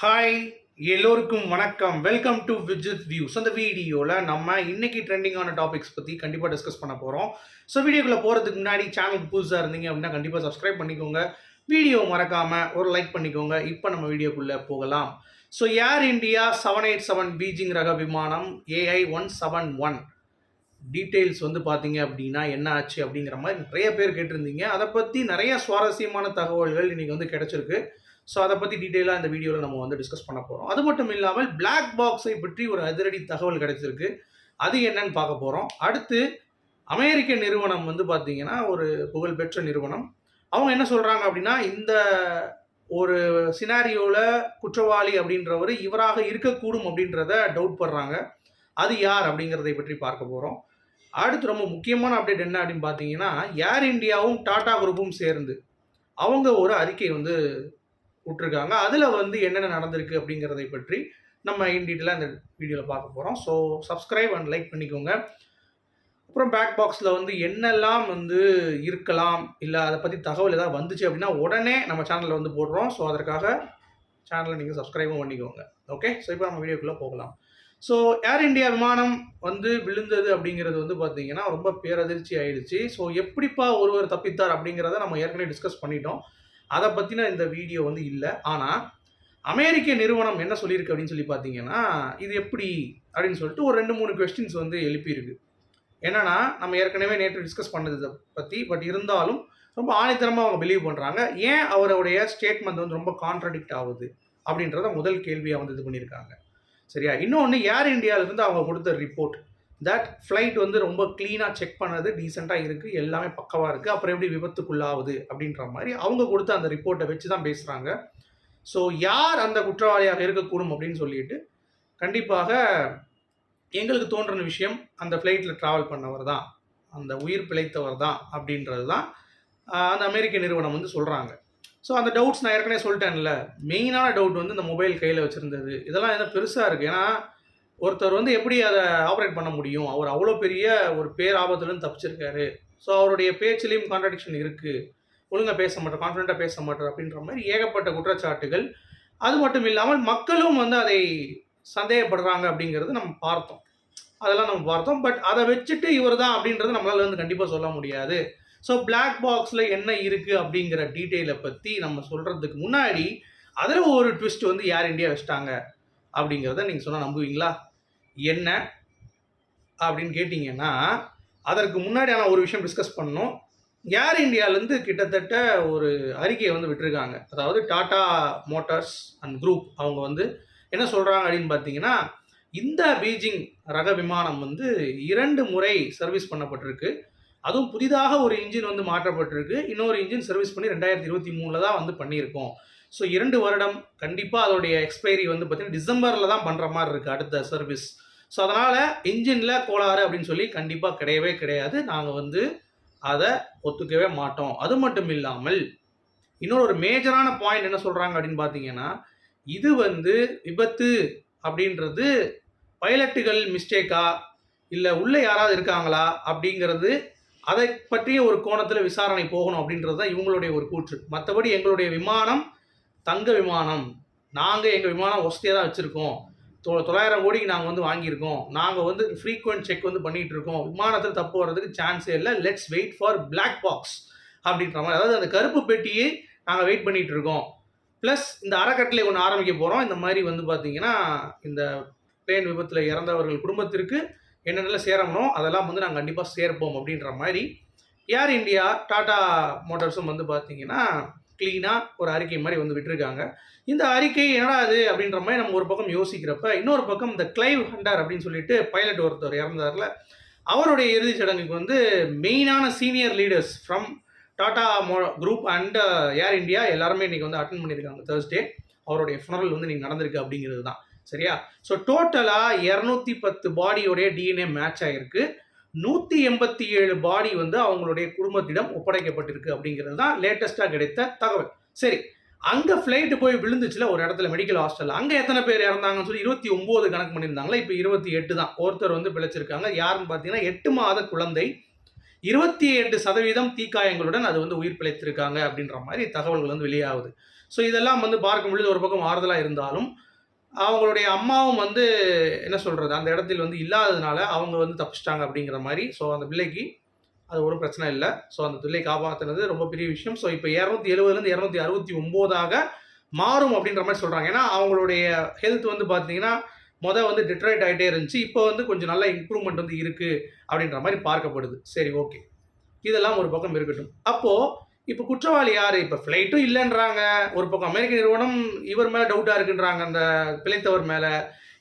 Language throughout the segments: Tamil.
ஹாய் எல்லோருக்கும் வணக்கம். வெல்கம் டு விஜித் வியூஸ் அந்த வீடியோவில் நம்ம இன்னைக்கு ட்ரெண்டிங்கான டாபிக்ஸ் பற்றி கண்டிப்பாக டிஸ்கஸ் பண்ண போகிறோம் ஸோ வீடியோக்குள்ளே போகிறதுக்கு முன்னாடி சேனலுக்கு புதுசாக இருந்தீங்க அப்படின்னா கண்டிப்பாக சப்ஸ்கிரைப் பண்ணிக்கோங்க. வீடியோ மறக்காமல் ஒரு லைக் பண்ணிக்கோங்க. இப்போ நம்ம வீடியோக்குள்ளே போகலாம். So Air India seven eight seven Beijing ரக விமானம் AI one seven one details வந்து பார்த்தீங்க அப்படின்னா என்ன ஆச்சு அப்படிங்கிற மாதிரி நிறைய பேர் கேட்டிருந்தீங்க. அதை பற்றி நிறைய சுவாரஸ்யமான தகவல்கள் இன்றைக்கி வந்து கிடச்சிருக்கு. ஸோ அதை பற்றி டீட்டெயிலாக இந்த வீடியோவில் நம்ம வந்து டிஸ்கஸ் பண்ண போகிறோம் அது மட்டும் இல்லாமல் பிளாக் பாக்ஸை பற்றி ஒரு அதிரடி தகவல் கிடைச்சிருக்கு. அது என்னன்னு பார்க்க போகிறோம் அடுத்து அமெரிக்க நிறுவனம் வந்து பார்த்தீங்கன்னா ஒரு புகழ்பெற்ற நிறுவனம். அவங்க என்ன சொல்கிறாங்க அப்படின்னா இந்த ஒரு சினாரியோவில் குற்றவாளி அப்படின்றவர் இவராக இருக்கக்கூடும் அப்படின்றத டவுட் படுறாங்க. அது யார் அப்படிங்கிறதை பற்றி பார்க்க போகிறோம் அடுத்து ரொம்ப முக்கியமான அப்டேட் என்ன அப்படின்னு பார்த்தீங்கன்னா ஏர் இந்தியாவும் டாடா குரூப்பும் சேர்ந்து அவங்க ஒரு அறிக்கை வந்து விட்ருக்காங்க அதில் வந்து என்னென்ன நடந்திருக்கு அப்படிங்கிறதை பற்றி நம்ம இன் டீட்டெயிலாக இந்த வீடியோவில் பார்க்க போகிறோம் ஸோ சப்ஸ்கிரைப் அண்ட் லைக் பண்ணிக்கோங்க. அப்புறம் பேக் பாக்ஸில் வந்து என்னெல்லாம் வந்து இருக்கலாம்? இல்லை அதை பற்றி தகவல் ஏதாவது வந்துச்சு அப்படின்னா உடனே நம்ம சேனலில் வந்து போடுறோம். ஸோ அதற்காக சேனலை நீங்கள் சப்ஸ்கிரைபும் பண்ணிக்கோங்க. ஓகே ஸோ இப்போ நம்ம வீடியோக்குள்ளே போகலாம். ஸோ ஏர் இண்டியா விமானம் வந்து விழுந்தது அப்படிங்கிறது வந்து பார்த்தீங்கன்னா ரொம்ப பேரதிர்ச்சி ஆயிடுச்சு. ஸோ எப்படிப்பா ஒருவர் தப்பித்தார் அப்படிங்கிறத நம்ம ஏற்கனவே டிஸ்கஸ் பண்ணிட்டோம். அதை பற்றின இந்த வீடியோ வந்து இல்லை. ஆனால் அமெரிக்க நிறுவனம் என்ன சொல்லியிருக்கு அப்படின்னு சொல்லி பார்த்தீங்கன்னா இது எப்படி அப்படின்னு சொல்லிட்டு ஒரு ரெண்டு மூணு கொஸ்டின்ஸ் வந்து எழுப்பியிருக்கு. என்னன்னா நம்ம ஏற்கனவே நேற்று டிஸ்கஸ் பண்ணதை பற்றி பட் இருந்தாலும் ரொம்ப ஆணித்தரமாக அவங்க பிலீவ் பண்ணுறாங்க ஏன் அவருடைய ஸ்டேட்மெண்ட் வந்து ரொம்ப கான்ட்ரடிக்ட் ஆகுது அப்படின்றத முதல் கேள்வியாக வந்து இது பண்ணியிருக்காங்க. சரியா? இன்னொன்று ஏர் இந்தியாவிலேருந்து அவங்க கொடுத்த ரிப்போர்ட் தட் ஃப்ளைட் வந்து ரொம்ப க்ளீனாக செக் பண்ணது டீசெண்டாக இருக்குது எல்லாமே பக்கவாக இருக்குது அப்புறம் எப்படி விபத்துக்குள்ளாகுது அப்படின்ற மாதிரி அவங்க கொடுத்த அந்த ரிப்போர்ட்டை வச்சு தான் பேசுகிறாங்க ஸோ யார் அந்த குற்றவாளியாக இருக்கக்கூடும் அப்படின்னு சொல்லிட்டு கண்டிப்பாக எங்களுக்கு தோன்றின விஷயம் அந்த ஃப்ளைட்டில் ட்ராவல் பண்ணவர் தான். அந்த உயிர் பிழைத்தவர் தான் அப்படின்றது தான் அந்த அமெரிக்க நிறுவனம் வந்து சொல்கிறாங்க ஸோ அந்த டவுட்ஸ் நான் ஏற்கனவே சொல்லிட்டேன்ல. மெயினான டவுட் வந்து இந்த மொபைல் கையில் வச்சுருந்தது. இதெல்லாம் என்ன பெருசாக இருக்குது ஏன்னா ஒருத்தர் வந்து எப்படி அதை ஆப்ரேட் பண்ண முடியும்? அவர் அவ்வளோ பெரிய ஒரு பேர் ஆபத்துலேருந்து தப்பிச்சிருக்காரு. ஸோ அவருடைய பேச்சிலையும் கான்ட்ரடிக்ஷன் இருக்குது ஒழுங்காக பேச மாட்டார் கான்ஃபிடண்ட்டாக பேச மாட்டார் அப்படின்ற மாதிரி ஏகப்பட்ட குற்றச்சாட்டுகள். அது மட்டும் இல்லாமல் மக்களும் வந்து அதை சந்தேகப்படுறாங்க அப்படிங்கிறது நம்ம பார்த்தோம். அதெல்லாம் நம்ம பார்த்தோம். பட் அதை வச்சுட்டு இவர் தான் அப்படின்றது நம்மளால் வந்து கண்டிப்பாக சொல்ல முடியாது. ஸோ பிளாக் பாக்ஸில் என்ன இருக்குது அப்படிங்கிற டீட்டெயிலை பற்றி நம்ம சொல்கிறதுக்கு முன்னாடி அதில் ஒரு ட்விஸ்ட் வந்து ஏர் இந்தியா வச்சிட்டாங்க அப்படிங்கிறத நீங்கள் சொன்னால் நம்புவீங்களா? என்ன அப்படின்னு கேட்டிங்கன்னா அதற்கு முன்னாடி ஆனால் ஒரு விஷயம் டிஸ்கஸ் பண்ணோம் ஏர் இந்தியாவிலேருந்து கிட்டத்தட்ட ஒரு அறிக்கையை வந்து விட்டுருக்காங்க. அதாவது டாடா மோட்டார்ஸ் அண்ட் குரூப் அவங்க வந்து என்ன சொல்கிறாங்க அப்படின்னு பார்த்தீங்கன்னா இந்த பீஜிங் ரக விமானம் வந்து இரண்டு முறை சர்வீஸ் பண்ணப்பட்டிருக்கு. அதுவும் புதிதாக ஒரு இன்ஜின் வந்து மாற்றப்பட்டிருக்கு. இன்னொரு இன்ஜின் சர்வீஸ் பண்ணி ரெண்டாயிரத்தி இருபத்தி மூணில் தான் வந்து பண்ணியிருக்கோம். ஸோ இரண்டு வருடம் கண்டிப்பாக அதோடைய எக்ஸ்பைரி வந்து பார்த்திங்கன்னா டிசம்பரில் தான் பண்ணுற மாதிரி இருக்குது அடுத்த சர்வீஸ் ஸோ அதனால் இன்ஜினில் கோளாறு அப்படின்னு சொல்லி கண்டிப்பாக கிடையவே கிடையாது. நாங்கள் வந்து அதை ஒத்துக்கவே மாட்டோம். அது மட்டும் இல்லாமல் இன்னொரு ஒரு மேஜரான பாயிண்ட் என்ன சொல்கிறாங்க அப்படின்னு பார்த்தீங்கன்னா இது வந்து விபத்து அப்படின்றது பைலட்டுகள் மிஸ்டேக்கா இல்லை உள்ளே யாராவது இருக்காங்களா அப்படிங்கிறது அதை பற்றிய ஒரு கோணத்தில் விசாரணை போகணும் அப்படின்றது தான் இவங்களுடைய ஒரு கூற்று. மற்றபடி எங்களுடைய விமானம் தங்க விமானம். நாங்கள் எங்கள் விமானம் வசதியாக தான் வச்சுருக்கோம். தொ தொள்ளாயிரம் கோடிக்கு நாங்கள் வந்து வாங்கியிருக்கோம். நாங்கள் வந்து ஃப்ரீக்வெண்ட் செக் வந்து பண்ணிகிட்டு இருக்கோம் விமானத்தில் தப்பு வர்றதுக்கு சான்ஸே இல்லை. Let's wait for black box அப்படின்ற மாதிரி. அதாவது அந்த கருப்பு பெட்டியை நாங்கள் வெயிட் பண்ணிகிட்டு இருக்கோம் ப்ளஸ் இந்த அறக்கட்டளை ஒன்று ஆரம்பிக்க போகிறோம் இந்த மாதிரி வந்து பார்த்தீங்கன்னா இந்த பிளேன் விபத்தில் இறந்தவர்கள் குடும்பத்திற்கு என்னென்னலாம் சேரணும் அதெல்லாம் வந்து நாங்கள் கண்டிப்பாக சேர்ப்போம் அப்படின்ற மாதிரி ஏர் இந்தியா டாடா மோட்டார்ஸும் வந்து பார்த்தீங்கன்னா க்ளீனாக ஒரு அறிக்கை மாதிரி வந்து விட்டுருக்காங்க. இந்த அறிக்கை என்னடா அது அப்படின்ற மாதிரி நம்ம ஒரு பக்கம் யோசிக்கிறப்ப இன்னொரு பக்கம் இந்த கிளைவ் ஹண்டர் அப்படின்னு சொல்லிட்டு பைலட் ஒருத்தர் இறந்தார்ல அவருடைய இறுதிச் சடங்குக்கு வந்து மெயினான சீனியர் லீடர்ஸ் ஃப்ரம் டாடா மோ குரூப் அண்ட் ஏர் இந்தியா எல்லாருமே இன்றைக்கி வந்து அட்டன் பண்ணியிருக்காங்க தேர்ஸ்டே அவருடைய ஃபுனரல் வந்து நீங்கள் நடந்திருக்கு அப்படிங்கிறது தான். சரியா? ஸோ டோட்டலாக இரநூத்தி பத்து பாடியோடைய டிஎன்ஏ மேட்ச் ஆகிருக்கு நூற்றி எண்பத்தி ஏழு பாடி வந்து அவங்களுடைய குடும்பத்திடம் ஒப்படைக்கப்பட்டிருக்கு அப்படிங்கிறது தான் லேட்டஸ்ட்டாக கிடைத்த தகவல். சரி அங்கே ஃப்ளைட்டு போய் விழுந்துச்சுல ஒரு இடத்துல மெடிக்கல் ஹாஸ்டல் அங்கே எத்தனை பேர் இறந்தாங்கன்னு சொல்லி இருபத்தி ஒம்பது கணக்கு பண்ணியிருந்தாங்களா? இப்போ இருபத்தி எட்டு தான். ஒருத்தர் வந்து பிழைச்சிருக்காங்க. யாருன்னு பார்த்தீங்கன்னா எட்டு மாத குழந்தை இருபத்தி எட்டு சதவீதம் தீக்காயங்களுடன் அது வந்து உயிர் பிழைத்திருக்காங்க அப்படின்ற மாதிரி தகவல்கள் வந்து வெளியாகுது. ஸோ இதெல்லாம் வந்து பார்க்கும் பொழுது ஒரு பக்கம் ஆறுதலாக இருந்தாலும் அவங்களுடைய அம்மாவும் வந்து என்ன சொல்கிறது அந்த இடத்தில் வந்து இல்லாததுனால அவங்க வந்து தப்பிச்சிட்டாங்க அப்படிங்கிற மாதிரி. ஸோ அந்த பிள்ளைக்கு அது ஒரு பிரச்சனை இல்லை. ஸோ அந்த பிள்ளை காப்பாற்றுனது ரொம்ப பெரிய விஷயம். ஸோ இப்போ இரநூத்தி எழுபதுலேருந்து இரநூத்தி அறுபத்தி ஒம்போதாக மாறும் அப்படின்ற மாதிரி சொல்கிறாங்க ஏன்னா அவங்களுடைய ஹெல்த் வந்து பார்த்தீங்கன்னா மொதல் வந்து டிட்ரைட் ஆகிட்டே இருந்துச்சு. இப்போ வந்து கொஞ்சம் நல்ல இம்ப்ரூவ்மெண்ட் வந்து இருக்குது அப்படின்ற மாதிரி பார்க்கப்படுது. சரி ஓகே இதெல்லாம் ஒரு பக்கம் இருக்கட்டும். அப்போது இப்போ குற்றவாளி யார்? இப்போ ஃப்ளைட்டும் இல்லைன்றாங்க. ஒரு பக்கம் அமெரிக்க நிறுவனம் இவர் மேலே டவுட்டாக இருக்குன்றாங்க அந்த பிழைத்தவர் மேலே.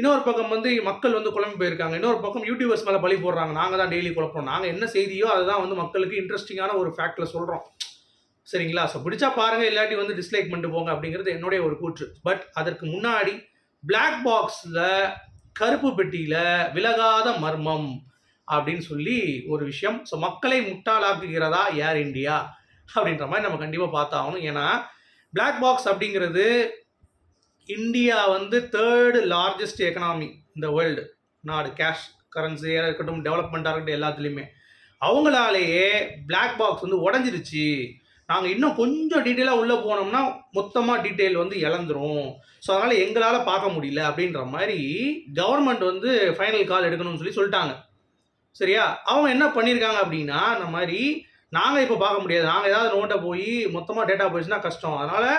இன்னொரு பக்கம் வந்து மக்கள் வந்து குழம்பு போயிருக்காங்க. இன்னொரு பக்கம் யூடியூபர்ஸ் மேலே பழி போடுறாங்க. நாங்கள் தான் டெய்லி குழப்போம். நாங்கள் என்ன செய்தியோ அதுதான் வந்து மக்களுக்கு இன்ட்ரெஸ்டிங்கான ஒரு ஃபேக்டில் சொல்கிறோம் சரிங்களா? ஸோ பிடிச்சா பாருங்கள் இல்லாட்டி வந்து டிஸ்லைக் பண்ணிட்டு போங்க அப்படிங்கிறது என்னுடைய ஒரு கூற்று. பட் அதற்கு முன்னாடி பிளாக் பாக்ஸில் கருப்பு பெட்டியில் விலகாத மர்மம் அப்படின்னு சொல்லி ஒரு விஷயம். ஸோ மக்களை முட்டாளாக்குகிறதா ஏர் இந்தியா அப்படின்ற மாதிரி நம்ம கண்டிப்பாக பார்த்தாகணும். ஏன்னா பிளாக் பாக்ஸ் அப்படிங்கிறது இந்தியா வந்து தேர்டு லார்ஜஸ்ட் எக்கனாமி இந்த வேர்ல்டு நாடு கேஷ் கரன்சியாக இருக்கட்டும் டெவலப்மெண்ட்டாக இருக்கட்டும் எல்லாத்துலேயுமே. அவங்களாலேயே பிளாக் பாக்ஸ் வந்து உடஞ்சிருச்சு. நாங்கள் இன்னும் கொஞ்சம் டீட்டெயிலாக உள்ளே போனோம்னா மொத்தமாக டீட்டெயில் வந்து இழந்துரும். ஸோ அதனால் எங்களால் பார்க்க முடியல அப்படின்ற மாதிரி கவர்மெண்ட் வந்து ஃபைனல் கால் எடுக்கணும்னு சொல்லி சொல்லிட்டாங்க. சரியா? அவங்க என்ன பண்ணியிருக்காங்க அப்படின்னா இந்த மாதிரி நாங்கள் இப்போ பார்க்க முடியாது. நாங்கள் ஏதாவது நோட்டை போய் மொத்தமாக டேட்டா போயிடுச்சுன்னா கஷ்டம். அதனால்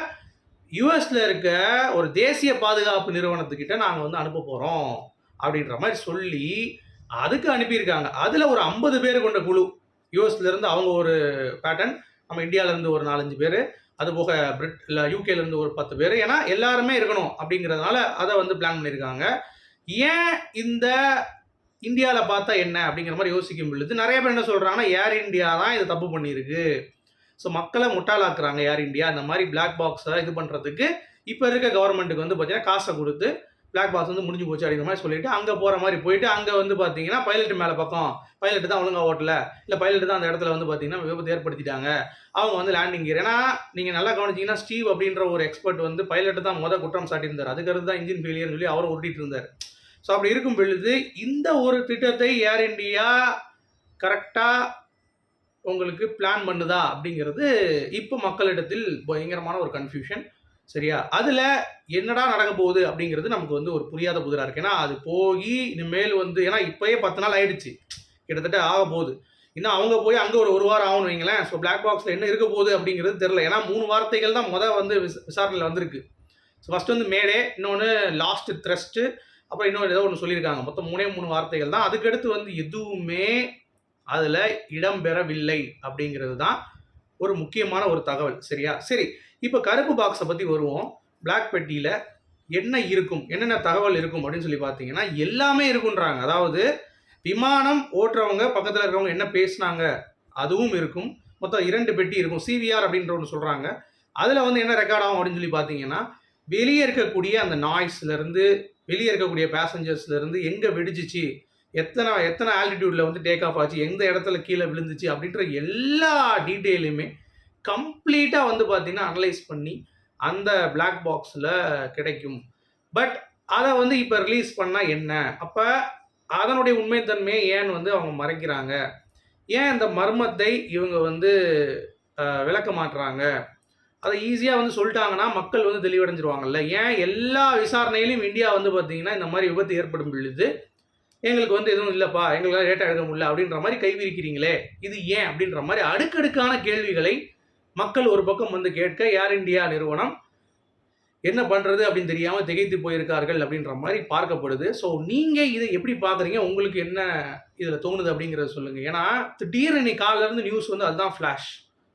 யூஎஸில் இருக்க ஒரு தேசிய பாதுகாப்பு நிறுவனத்துக்கிட்ட நாங்கள் வந்து அனுப்ப போகிறோம் அப்படின்ற மாதிரி சொல்லி அதுக்கு அனுப்பியிருக்காங்க. அதில் ஒரு ஐம்பது பேர் கொண்ட குழு. யூஎஸ்லேருந்து அவங்க ஒரு பேட்டர்ன் நம்ம இந்தியாவிலேருந்து ஒரு நாலஞ்சு பேர். அது போக பிரிட் இல்லை யூகேலேருந்து ஒரு பத்து பேர். ஏன்னா எல்லாருமே இருக்கணும் அப்படிங்கிறதுனால அதை வந்து பிளான் பண்ணியிருக்காங்க. ஏன் இந்த இந்தியாவில் பார்த்தா என்ன அப்படிங்கிற மாதிரி யோசிக்கும் பொழுது நிறைய பேர் என்ன சொல்கிறாங்கன்னா ஏர் இந்தியா தான் இது தப்பு பண்ணியிருக்கு. ஸோ மக்களை முட்டாளாக்குறாங்க ஏர் இந்தியா இந்த மாதிரி பிளாக் பாக்ஸை இது பண்ணுறதுக்கு இப்போ இருக்க கவர்மெண்ட்டுக்கு வந்து பார்த்தீங்கன்னா காசை கொடுத்து பிளாக் பாக்ஸ் வந்து முடிஞ்சு போச்சு அப்படிங்கிற மாதிரி சொல்லிட்டு அங்கே போகிற மாதிரி போயிட்டு அங்கே வந்து பார்த்தீங்கன்னா பைலட் மேலே பக்கம் பைலட் தான் ஒழுங்காக ஓட்டல. இல்லை பைலட் தான் அந்த இடத்துல வந்து பார்த்தீங்கன்னா விபத்து ஏற்படுத்திட்டாங்க. அவங்க வந்து லேண்டிங் கியர் ஏன்னா நீங்கள் நல்லா கவனிச்சிங்கன்னா ஸ்டீவ் அப்படின்ற ஒரு எக்ஸ்பர்ட் வந்து பைலட் தான் மொதல் குற்றம் சாட்டியிருந்தார். அதுக்கடுத்து தான் இன்ஜின் ஃபெயிலியர்னு சொல்லி அவரை உருட்டிட்டு இருந்தார். ஸோ அப்படி இருக்கும் பொழுது இந்த ஒரு திட்டத்தை ஏர் இண்டியா கரெக்டாக உங்களுக்கு பிளான் பண்ணுதா? அப்படிங்கிறது இப்போ மக்களிடத்தில் பயங்கரமான ஒரு கன்ஃபியூஷன் சரியா? அதில் என்னடா நடக்க போகுது? அப்படிங்கிறது நமக்கு வந்து ஒரு புரியாத புதிராக இருக்கு. ஏன்னா அது போய் இனிமேல் வந்து ஏன்னா இப்போயே பத்து நாள் ஆயிடுச்சு. கிட்டத்தட்ட ஆக போகுது. இன்னும் அவங்க போய் அங்கே ஒரு ஒரு வாரம் ஆகணும் வைங்களேன். ஸோ பிளாக் பாக்ஸில் என்ன இருக்க போகுது அப்படிங்கிறது தெரில ஏன்னா மூணு வார்த்தைகள் தான் மொதல் வந்து விசாரணையில் வந்திருக்கு. ஸோ ஃபஸ்ட்டு வந்து மேடே இன்னொன்று லாஸ்ட்டு த்ரெஸ்ட்டு அப்புறம் இன்னொரு ஏதோ ஒன்று சொல்லியிருக்காங்க. மொத்தம் மூணே மூணு வார்த்தைகள் தான். அதுக்கடுத்து வந்து எதுவுமே அதில் இடம்பெறவில்லை அப்படிங்கிறது தான் ஒரு முக்கியமான ஒரு தகவல். சரியா? சரி இப்போ கருப்பு பாக்ஸை பற்றி வருவோம். பிளாக் பெட்டியில் என்ன இருக்கும்? என்னென்ன தகவல் இருக்கும் அப்படின்னு சொல்லி பார்த்தீங்கன்னா எல்லாமே இருக்குன்றாங்க. அதாவது விமானம் ஓட்டுறவங்க பக்கத்தில் இருக்கிறவங்க என்ன பேசுனாங்க? அதுவும் இருக்கும். மொத்தம் இரண்டு பெட்டி இருக்கும். சிவிஆர் அப்படின்ற ஒன்று சொல்கிறாங்க அதில் வந்து என்ன ரெக்கார்ட் ஆகும் அப்படின்னு சொல்லி பார்த்தீங்கன்னா வெளியே இருக்கக்கூடிய அந்த நாய்ஸ்லேருந்து வெளியே இருக்கக்கூடிய பேசஞ்சர்ஸ்லேருந்து எங்கே வெடிச்சிச்சு? எத்தனை எத்தனை ஆல்டிடியூடில் வந்து டேக் ஆஃப் ஆச்சு? எந்த இடத்துல கீழே விழுந்துச்சு? அப்படின்ற எல்லா டீட்டெயிலுமே கம்ப்ளீட்டாக வந்து பார்த்தீங்கன்னா அனலைஸ் பண்ணி அந்த பிளாக் பாக்ஸில் கிடைக்கும். பட் அதை வந்து இப்போ ரிலீஸ் பண்ணால் என்ன? அப்போ அதனுடைய உண்மைத்தன்மையை ஏன் வந்து அவங்க மறைக்கிறாங்க? ஏன் இந்த மர்மத்தை இவங்க வந்து விளக்க மாட்டுறாங்க அதை ஈஸியாக வந்து சொல்லிட்டாங்கன்னா மக்கள் வந்து தெளிவடைஞ்சிருவாங்கல்ல. ஏன்? எல்லா விசாரணையிலையும் இந்தியா வந்து பார்த்தீங்கன்னா இந்த மாதிரி விபத்து ஏற்படும் பொழுது எங்களுக்கு வந்து எதுவும் இல்லைப்பா எங்களால் டேட்டா எடுக்க முடியல அப்படின்ற மாதிரி கைவிரிக்கிறீங்களே இது ஏன் அப்படின்ற மாதிரி அடுக்கடுக்கான கேள்விகளை மக்கள் ஒரு பக்கம் வந்து கேட்க ஏர் இந்தியா நிறுவனம் என்ன பண்ணுறது அப்படின்னு தெரியாமல் திகைத்து போயிருக்கார்கள் அப்படின்ற மாதிரி பார்க்கப்படுது. ஸோ நீங்கள் இதை எப்படி பார்க்குறீங்க? உங்களுக்கு என்ன இதில் தோணுது அப்படிங்கிறத சொல்லுங்கள் ஏன்னா திடீர்னு இன்னைக்கு காலையில இருந்து நியூஸ் வந்து அதுதான் ஃப்ளாஷ்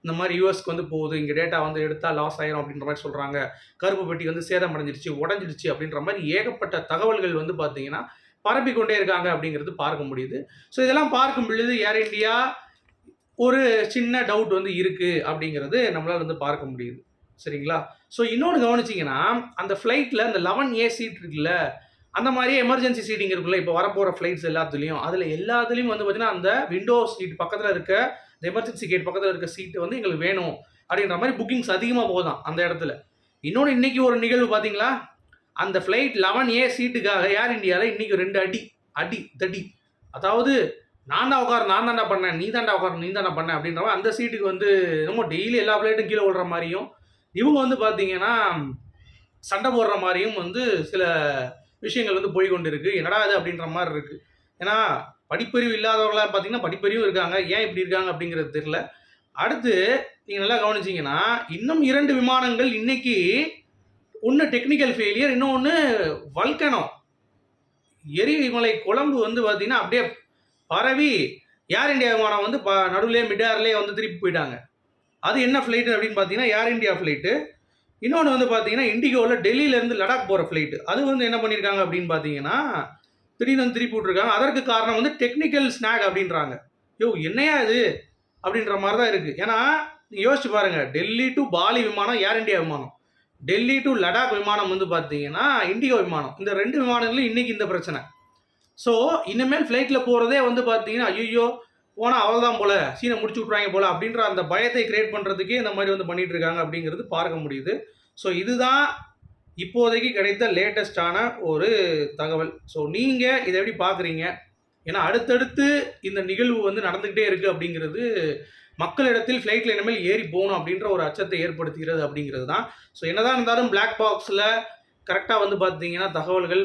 இந்த மாதிரி யூஎஸ்க்கு வந்து போகுது இங்கே டேட்டா வந்து எடுத்தால் லாஸ் ஆயிரும் அப்படின்ற மாதிரி சொல்கிறாங்க கருப்பு பெட்டி வந்து சேதம் அடைஞ்சிருச்சு உடஞ்சிடுச்சு அப்படின்ற மாதிரி ஏகப்பட்ட தகவல்கள் வந்து பார்த்தீங்கன்னா பரப்பிக்கொண்டே இருக்காங்க அப்படிங்கிறது பார்க்க முடியுது. ஸோ இதெல்லாம் பார்க்கும் பொழுது ஏர் இண்டியா ஒரு சின்ன டவுட் வந்து இருக்குது அப்படிங்கிறது நம்மளால் வந்து பார்க்க முடியுது. சரிங்களா? ஸோ இன்னொன்று கவனிச்சிங்கன்னா அந்த ஃப்ளைட்டில் அந்த லெவன் ஏ சீட் இருக்குல்ல அந்த மாதிரியே எமர்ஜென்சி சீட்டிங் இருக்குல்ல இப்போ வரப்போகிற ஃப்ளைட்ஸ் எல்லாத்துலேயும். அதில் எல்லாத்துலேயும் வந்து பார்த்தீங்கன்னா அந்த விண்டோ சீட் பக்கத்தில் இருக்க இந்த எமர்ஜென்சி கேட் பக்கத்தில் இருக்க சீட்டு வந்து எங்களுக்கு வேணும் அப்படின்ற மாதிரி புக்கிங்ஸ் அதிகமாக போகுதாம் அந்த இடத்துல. இன்னொன்று இன்றைக்கி ஒரு நிகழ்வு பார்த்தீங்களா அந்த ஃப்ளைட் லெவன் ஏ சீட்டுக்காக ஏர் இந்தியாவில் இன்றைக்கி ரெண்டு அடி அடி தடி. அதாவது நான் தான் உட்கார நான் தான் பண்ணேன் நீ தாண்டா உட்கார நீ தாண்டா பண்ண அப்படின்ற அந்த சீட்டுக்கு வந்து ரொம்ப டெய்லி எல்லா ஃப்ளைட்டும் கீழே விழுற மாதிரியும் இவங்க வந்து பார்த்தீங்கன்னா சண்டை போடுற மாதிரியும் வந்து சில விஷயங்கள் வந்து போய் கொண்டு என்னடா அது அப்படின்ற மாதிரி இருக்குது ஏன்னா படிப்பறிவு இல்லாதவர்களாக பார்த்தீங்கன்னா படிப்பறிவும் இருக்காங்க. ஏன் இப்படி இருக்காங்க அப்படிங்கிறது தெரியல. அடுத்து நீங்கள் நல்லா கவனிச்சிங்கன்னா இன்னும் இரண்டு விமானங்கள் இன்னைக்கு ஒன்று டெக்னிக்கல் ஃபெயிலியர் இன்னொன்று வல்கனம் எரிமலை குழம்பு வந்து பார்த்தீங்கன்னா அப்படியே பரவி ஏர் இந்தியா விமானம் வந்து ப நடுவுலேயே மிடார்லேயே வந்து திருப்பி போயிட்டாங்க. அது என்ன ஃப்ளைட்டு அப்படின்னு பார்த்தீங்கன்னா ஏர் இந்தியா ஃப்ளைட்டு இன்னொன்று வந்து பார்த்தீங்கன்னா இண்டிகோவில் டெல்லியிலேருந்து லடாக் போகிற ஃப்ளைட்டு அது வந்து என்ன பண்ணியிருக்காங்க அப்படின்னு பார்த்தீங்கன்னா திடீர்னு வந்து திருப்பி விட்ருக்காங்க அதற்கு காரணம் வந்து டெக்னிக்கல் ஸ்நாக் அப்படின்றாங்க. யோ என்னையா இது? அப்படின்ற மாதிரி தான் இருக்குது ஏன்னா நீங்கள் யோசிச்சு பாருங்கள் டெல்லி டு பாலி விமானம் ஏர் இந்தியா விமானம். டெல்லி டு லடாக் விமானம் வந்து பார்த்தீங்கன்னா இண்டிகோ விமானம். இந்த ரெண்டு விமானங்களும் இன்றைக்கி இந்த பிரச்சனை. ஸோ இனிமேல் ஃப்ளைட்டில் போகிறதே வந்து பார்த்தீங்கன்னா ஐயோ போனால் அவ்வளோதான் போல சீனை முடிச்சு விட்றாங்க போல அப்படின்ற அந்த பயத்தை கிரியேட் பண்ணுறதுக்கே இந்த மாதிரி வந்து பண்ணிகிட்டு இருக்காங்க அப்படிங்கிறது பார்க்க முடியுது. ஸோ இதுதான் இப்போதைக்கு கிடைத்த லேட்டஸ்டான ஒரு தகவல். ஸோ நீங்கள் இதை எப்படி பார்க்குறீங்க? ஏன்னா அடுத்தடுத்து இந்த நிகழ்வு வந்து நடந்துக்கிட்டே இருக்குது அப்படிங்கிறது மக்களிடத்தில் ஃப்ளைட்டில் இனிமேல் ஏறி போகணும் அப்படின்ற ஒரு அச்சத்தை ஏற்படுத்துகிறது அப்படிங்கிறது தான். ஸோ என்னதான் இருந்தாலும் பிளாக் பாக்ஸில் கரெக்டாக வந்து பார்த்தீங்கன்னா தகவல்கள்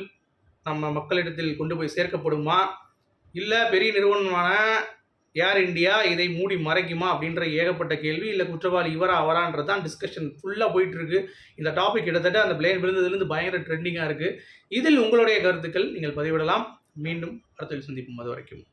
நம்ம மக்களிடத்தில் கொண்டு போய் சேர்க்கப்படுமா? இல்லை பெரிய நிறுவனமான ஏர் இந்தியா இதை மூடி மறைக்குமா அப்படின்ற ஏகப்பட்ட கேள்வி இல்லை குற்றவாளி இவரா அவரான்றது தான் டிஸ்கஷன் ஃபுல்லாக போயிட்டுருக்கு. இந்த டாபிக் கிட்டத்தட்ட அந்த பிளேன் விழுந்ததுலேருந்து பயங்கர ட்ரெண்டிங்காக இருக்குது இதில் உங்களுடைய கருத்துக்கள் நீங்கள் பதிவிடலாம். மீண்டும் அடுத்த சந்திப்போம் அது வரைக்கும்